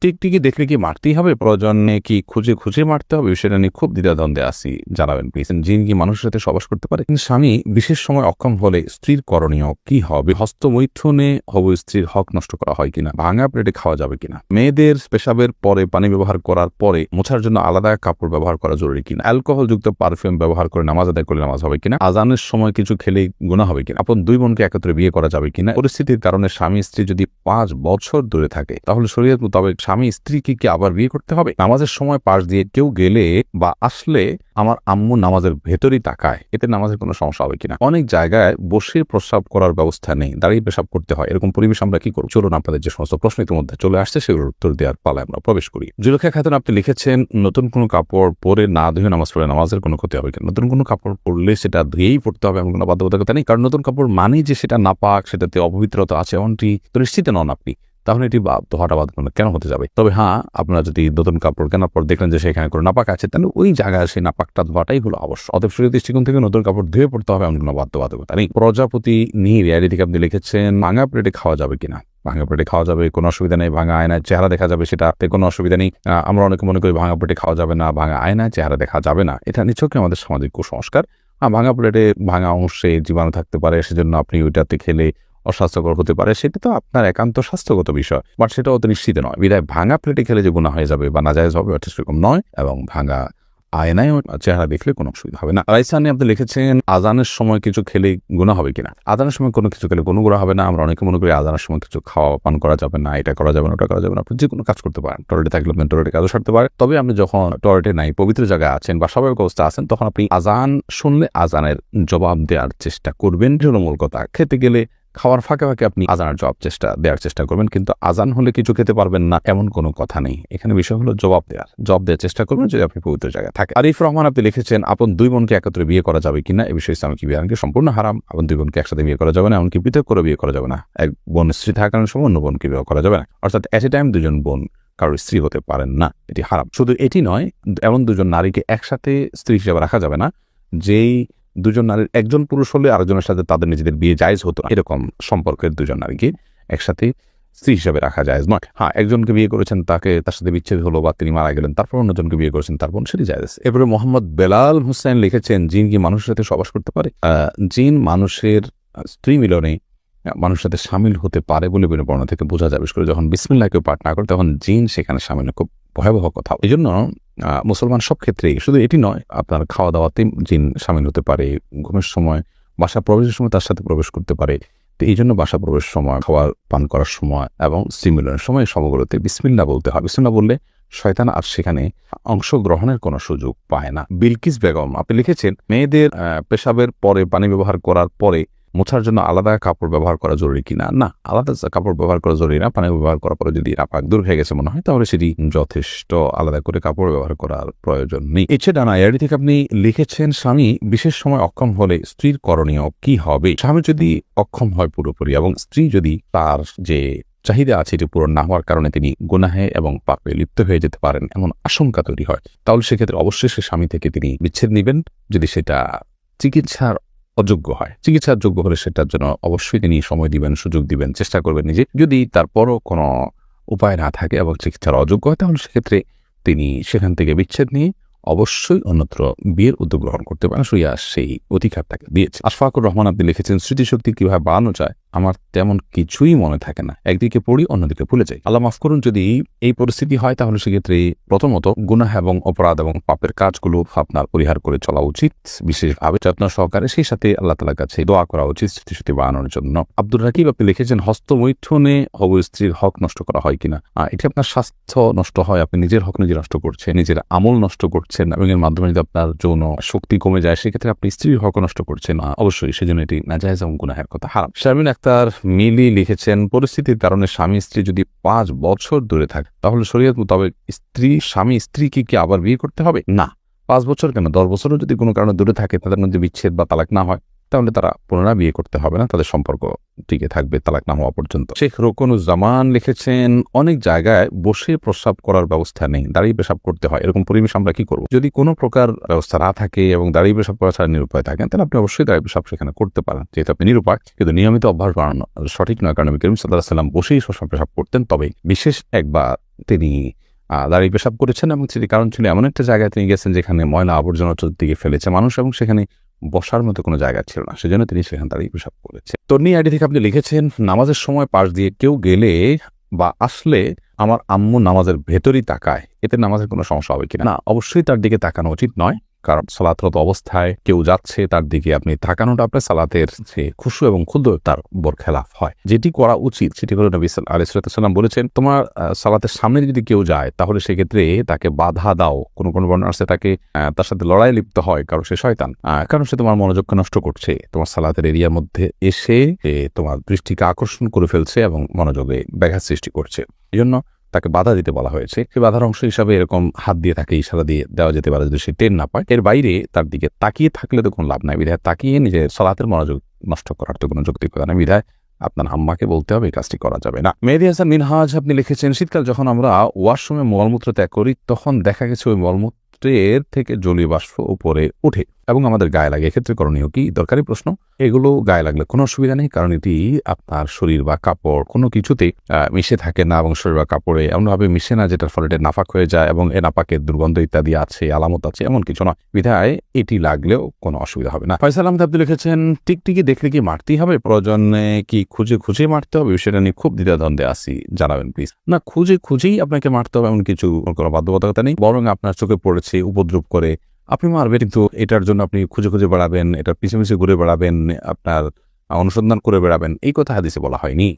টিকটিকি দেখলে কি মারতেই হবে? প্রয়োজনে কি খুঁজে খুঁজে মারতে হবে? সেটা নিয়ে খুব দ্বিধাদ্বন্দ্বে আসি জানাবেন, প্লিজ। জিন কি মানুষের সাথে সবাস করতে পারে? কিন্তু স্বামী বিশেষ সময় অক্ষম হলে স্ত্রীর করণীয় কি হবে? হস্তমৈথুনে হব স্ত্রীর হক নষ্ট করা হয় কিনা? ভাঙা প্লেটে খাওয়া যাবে কিনা? মেয়েদের পেশাবের পরে পানি ব্যবহার করার পরে মোছার জন্য আলাদা কাপড় ব্যবহার করা জরুরি কিনা? অ্যালকোহল যুক্ত পারফিউম ব্যবহার করে নামাজ আদায় করলে নামাজ হবে কিনা? আজানের সময় কিছু খেলেই গুণা হবে কিনা? আপন দুই বোনকে একত্রে বিয়ে করা যাবে কিনা? পরিস্থিতির কারণে স্বামী স্ত্রী যদি পাঁচ বছর দূরে থাকে, তাহলে শরীয়ত মোতাবেক স্বামী স্ত্রীকে কি আবার বিয়ে করতে হবে? নামাজের সময় পাশ দিয়ে কেউ গেলে বা আসলে আমার আম্মু নামাজের ভেতরই তাকায়, এতে নামাজের কোনো সমস্যা হবে কিনা? অনেক জায়গায় বসে প্রস্রাব করার ব্যবস্থা নেই, দাঁড়িয়ে পেশাব করতে হয়। এরকম পরিবেশ আমরা কি করব? চলুন আপনাদের যে সমস্ত প্রশ্ন ইতিমধ্যে চলে আসছে, সেগুলোর উত্তর দেওয়ার পালায় আমরা প্রবেশ করি। জুলেখা খাতুন আপনি লিখেছেন, নতুন কোনো কাপড় পরে না ধুয়ে নামাজ পড়ে নামাজের কোনো ক্ষতি হবে কিনা? নতুন কোনো কাপড় পরলে সেটা ধুয়েই পড়তে হবে এমন কোনো বাধ্যবাধকতা নেই? কারণ নতুন কাপড় মানেই যে সেটা নাপাক, সেটাতে অপবিত্রতা আছে এমনটি তো নিশ্চিত নন আপনি। তাহলে এটি ধোয়াটা বাধ্যতামূলক কেন হতে যাবে? তবে হ্যাঁ আপনারা যদি নতুন কাপড় কেনার পর দেখলেন যে সেখানে কোনো নাপাক আছে, তাহলে ওই জায়গায় সেই নাপাকটা ধোয়াটাই হলো অবশ্য অতএব শরীর দৃষ্টিকোণ থেকে নতুন কাপড় ধুয়ে পড়তে হবে এমন কোনো বাধ্যবাধকতা নেই। প্রজাপতি নিয়ে রিয়ারি থেকে আপনি লিখেছেন, ভাঙা প্লেটে খাওয়া যাবে কিনা? ভাঙা পেটে খাওয়া যাবে, কোনো অসুবিধা নেই, ভাঙা আয়নায় চেহারা দেখা যাবে সেটাতে কোনো অসুবিধা নেই। আমরা অনেকে মনে করি ভাঙা পেটে খাওয়া যাবে না, ভাঙা আয়নায় চেহারা দেখা যাবে না। এটা নিছকই আমাদের সামাজিক কুসংস্কার। ভাঙা প্লেটে ভাঙা অংশে জীবাণু থাকতে পারে, সেজন্য আপনি ওইটাতে খেলে অস্বাস্থ্যকর হতে পারে, সেটা তো আপনার একান্ত স্বাস্থ্যগত বিষয়। বাট সেটা অত নিশ্চিত নয়। বিদায় ভাঙা প্লেটে খেলে যে গুণা হয়ে যাবে বা নাজায়জ হবে অর্থাৎ সেরকম নয়। এবং ভাঙা আয়নায় চেহারা দেখলে কোনো অসুবিধা হবে না। রাইসানি আপনি লিখেছেন, আজানের সময় কিছু খেলে গুণা হবে কিনা? আজানের সময় কোনো কিছু খেলে কোনো গুণা হবে না। আমরা অনেকে মনে করি আজানের সময় কিছু খাওয়া পান করা যাবে না, এটা করা যাবে না, ওটা করা যাবে না। আপনি যে কোনো কাজ করতে পারেন। টয়লেটে থাকলে আপনি টয়লেটে কাজও সারতে পারেন। তবে আপনি যখন টয়লেটে নাই, পবিত্র জায়গায় আছেন বা স্বাভাবিক অবস্থা আছেন, তখন আপনি আজান শুনলে আজানের জবাব দেওয়ার চেষ্টা করবেন। মূল কথা। খেতে গেলে খাওয়ার ফাঁকে ফাঁকে আপনি আজানের জবাব চেষ্টা, দেওয়ার চেষ্টা করবেন, কিন্তু আজান হলে কিছু খেতে পারবেন না, এমন কোনো কথা নেই। এখানে বিষয় হলো জবাব দেওয়ার। জবাব দেওয়ার চেষ্টা করবেন যদি আপনি পবিত্র জায়গায় থাকে আরিফ রহমান, আপনি লিখেছেন, আপন দুই বোনকে একত্রে বিয়ে করা যাবে কিনা? এ বিষয়ে ইসলামিক বিধানকে সম্পূর্ণ হারাম। আপন দুই বোনকে একসাথে বিয়ে করা যাবে না, এমনকি পৃথক করে বিয়ে করা যাবে না। এক বোন স্ত্রী থাকার কারণে সময় অন্য বোনকে বিয়ে করা যাবে না। অর্থাৎ এট এ টাইম দুজন বোন কারোর স্ত্রী হতে পারেন না। এটি হারাম। শুধু এটি নয়, এমন দুজন নারীকে একসাথে স্ত্রী হিসেবে রাখা যাবে না, যেই দুজন নারীর, একজন পুরুষ হলে আরেকজনের সাথে তাদের নিজেদের বিয়ে জায়জ হতো এরকম সম্পর্কের দুজন নারীকে একসাথে স্ত্রী হিসাবে রাখা যায় নয়। হ্যাঁ একজনকে বিয়ে করেছেন, তাকে তার সাথে বিচ্ছেদ হলো বা তিনি মারা গেলেন, তারপর অন্যজনকে বিয়ে করেছেন, তারপর সেটি যায় এরপরে মোহাম্মদ বেলাল হুসাইন লিখেছেন, জিন কি মানুষের সাথে সবাস করতে পারে? জিন মানুষের স্ত্রী মিলনে মানুষের সাথে সামিল হতে পারে বলে বর্ণনা থেকে বোঝা যাবে করে যখন বিসমিল্লাহ কেউ পাঠ না করে, তখন জিন সেখানে সামিল খুব ভয়াবহ কথা। এই জন্য মুসলমান সব ক্ষেত্রেই, শুধু এটি নয়, আপনার খাওয়া দাওয়াতে জিন সামিল হতে পারে, ঘুমের সময় বাসা প্রবেশের সময় তার সাথে প্রবেশ করতে পারে। তো এই জন্য বাসা প্রবেশ সময় খাওয়ার পান করার সময় এবং স্টিমুলের সময় সবগুলোতে বিসমিল্লা বলতে হয়। বিসমিল্লা বললে শয়তান আর সেখানে অংশগ্রহণের কোনো সুযোগ পায় না। বিলকিস বেগম, আপনি লিখেছেন, মেয়েদের পেশাবের পরে পানি ব্যবহার করার পরে মোছার জন্য আলাদা কাপড় ব্যবহার করা জরুরি কিনা? না, আলাদা কাপড় ব্যবহার করা জরুরি না। পানি ব্যবহার করার পরে যদি নাপাক দূর হয়ে গেছে মনে হয়, তাহলে সেটি যথেষ্ট আলাদা করে কাপড় ব্যবহার করার প্রয়োজন নেই। এছাড়া না, এর থেকে আপনি লিখেছেন, স্বামী, বিশেষ সময় অক্ষম হলে স্ত্রীর করণীয় কি হবে? স্বামী যদি অক্ষম হয় পুরোপুরি এবং স্ত্রী যদি তার যে চাহিদা আছে এটি পূরণ না হওয়ার কারণে তিনি গুনাহে এবং পাপে লিপ্ত হয়ে যেতে পারেন এমন আশঙ্কা তৈরি হয়, তাহলে সেক্ষেত্রে অবশ্যই সে স্বামী থেকে তিনি বিচ্ছেদ নেবেন। যদি সেটা চিকিৎসার অযোগ্য হয়। চিকিৎসার যোগ্য হলে সেটার জন্য অবশ্যই তিনি সময় দিবেন, সুযোগ দিবেন, চেষ্টা করবেন নিজে। যদি তারপরও কোনো উপায় না থাকে এবং চিকিৎসার অযোগ্য হয়, তাহলে সেক্ষেত্রে তিনি সেখান থেকে বিচ্ছেদ নিয়ে অবশ্যই অন্যত্র বিয়ের উদ্যোগ গ্রহণ করতে পারেন। সুইয়া সেই অধিকার তাকে দিয়েছে আশফাকুর রহমান আপনি লিখেছেন, স্মৃতিশক্তি কীভাবে বাড়ানো যায় আমার তেমন কিছুই মনে থাকে না। একদিকে পড়ি, অন্যদিকে ভুলে যাই। আল্লাহ মাফ করুন, যদি এই পরিস্থিতি হয়, তাহলে সেক্ষেত্রে প্রথমত গুনাহ এবং অপরাধ এবং পাপের কাজগুলো আপনার পরিহার করে চলা উচিত। বিশেষভাবে যত্ন সহকারে সেই সাথে আল্লাহ তালার কাছে দোয়া করা উচিত স্মৃতিশক্তি বাড়ানোর জন্য। আব্দুর রাকিব, আপনি লিখেছেন, হস্তমৈথুনে হব স্ত্রীর হক নষ্ট করা হয় কিনা? এটি আপনার স্বাস্থ্য নষ্ট হয়, আপনি নিজের হক নিজে নষ্ট করছেন, নিজের আমল নষ্ট করছেন, এবং এর মাধ্যমে যদি আপনার যৌন শক্তি কমে যায়, সেক্ষেত্রে আপনি স্ত্রীর হক নষ্ট করছেন। অবশ্যই, সেজন্য এটি নাজায়জ এবং গুনাহের কথা হারাম। শারমিন আক্তার মিলি লিখেছেন, পরিস্থিতির কারণে স্বামী স্ত্রী যদি পাঁচ বছর দূরে থাকে, তাহলে শরীয়ত মোতাবেক স্ত্রী, স্বামী স্ত্রীকে কি আবার বিয়ে করতে হবে? না, পাঁচ বছর কেন? দশ বছরও যদি কোনো কারণে দূরে থাকে, তাদের মধ্যে বিচ্ছেদ বা তালাক না হয়। তাহলে তারা পুনরায় বিয়ে করতে হবে না, তাদের সম্পর্ক টিকে থাকবে, তালাক না হওয়া পর্যন্ত। শেখ রোকনুজ্জামান লিখেছেন, অনেক জায়গায় বসে প্রস্রাব করার ব্যবস্থা নেই, দাঁড়িয়ে পেশাব করতে হয়। এরকম পরিবেশ আমরা কি করব? যদি কোনো প্রকার ব্যবস্থা না থাকে এবং দাঁড়িয়ে পেশাব করা ছাড়া নিরুপায় থাকেন, তাহলে আপনি অবশ্যই দাঁড়িয়ে পেশাব সেখানে করতে পারেন। যেহেতু আপনি নিরুপায়, কিন্তু নিয়মিত অভ্যাস বাড়ানো সঠিক নয়। কারণ করিম সাল্লাহ সাল্লাম বসেই প্রস্রাব পেশাব করতেন। তবে বিশেষ একবার তিনি দাঁড়িয়ে পেশাব করেছেন এবং সেটি কারণ ছিল এমন একটা জায়গায় তিনি গেছেন যেখানে ময়লা আবর্জনা চতুর্দিকে ফেলেছে মানুষ এবং সেখানে বসার মতো কোনো জায়গা ছিল না। সেজন্য তিনি সেখান দাঁড়িয়ে পেশাব করেছে তন্নি আইডি থেকে আপনি লিখেছেন, নামাজের সময় পাশ দিয়ে কেউ গেলে বা আসলে আমার আম্মু নামাজের ভেতরই তাকায়। এতে নামাজের কোনো সমস্যা হবে কিনা? না, অবশ্যই তার দিকে তাকানো উচিত নয়। কারণ সালাতরত অবস্থায় কেউ যাচ্ছে, তার দিকে আপনি তাকানোটা আপনার সালাতের যে খুশু এবং ক্ষুদ্র তার বর খেলাফ হয়। যেটি করা উচিত, সেটি হলো নবী আলিসাল্লাম বলেছেন, তোমার সালাতের সামনে যদি কেউ যায়, তাহলে সেক্ষেত্রে তাকে বাধা দাও। কোন কোন বর্ণনা আছে তাকে তার সাথে লড়াই লিপ্ত হয়, কারণ সে শয়তান। কারণ সে তোমার মনোযোগকে নষ্ট করছে। তোমার সালাতের এরিয়ার মধ্যে এসে তোমার দৃষ্টিকে আকর্ষণ করে ফেলছে এবং মনোযোগে ব্যাঘাত সৃষ্টি করছে। এই জন্য তাকে বাধা দিতে বলা হয়েছে। সেই বাধার অংশ হিসাবে এরকম হাত দিয়ে তাকে ইশারা দিয়ে দেওয়া যেতে পারে যদি সে টেন না পায়। এর বাইরে তার দিকে তাকিয়ে থাকলে তো কোনো লাভ নাই বিধায়। তাকিয়ে নিজের সালাতের মনোযোগ নষ্ট করার তো কোনো যৌক্তিকতা নেই বিধায়। আপনার আম্মাকে বলতে হবে এই কাজটি করা যাবে না। মেহেদি হাসান মিনহাজ আপনি লিখেছেন, শীতকাল যখন আমরা ওয়াশরুমে মলমূত্র ত্যাগ করি, তখন দেখা গেছে ওই মলমূত্রের থেকে জলীয় বাষ্প উপরে উঠে। এবং আমাদের গায়ে লাগে, এক্ষেত্রে করণীয় কি? দরকারি প্রশ্ন। এগুলো গায়ে লাগলে কোনো অসুবিধা নেই, কারণ এটি আপনার শরীর বা কাপড় কোনো কিছুতে মিশে থাকে না এবং শরীর বা কাপড়ে এমনভাবে মিশে না, যেটার ফলে এটা নাফাক হয়ে যায় এবং এ নাপাকের দুর্গন্ধ ইত্যাদি আছে, আলামত আছে, এমন কিছু নয়। বিধায় এটি লাগলেও কোনো অসুবিধা হবে না। ফয়সাল আহমেদ আব্দুল লিখেছেন, টিকটিকি দেখলে কি মারতেই হবে? প্রয়োজনে কি খুঁজে খুঁজে মারতে হবে? বিষয়টা নিয়ে খুব দ্বিধাদ্বন্দ্বে আসি জানাবেন প্লিজ না, খুঁজে খুঁজেই আপনাকে মারতে হবে, এমন কিছু কোনো বাধ্যবাধকতা নেই। বরং আপনার চোখে পড়েছে, উপদ্রব করে আপনি মারবেন কিন্তু এটার জন্য আপনি খুঁজে খুঁজে বেড়াবেন, এটা পিছিয়ে পিছিয়ে ঘুরে বেড়াবেন, আপনার অনুসন্ধান করে বেড়াবেন, এই কথা হাদিসে বলা হয়নি।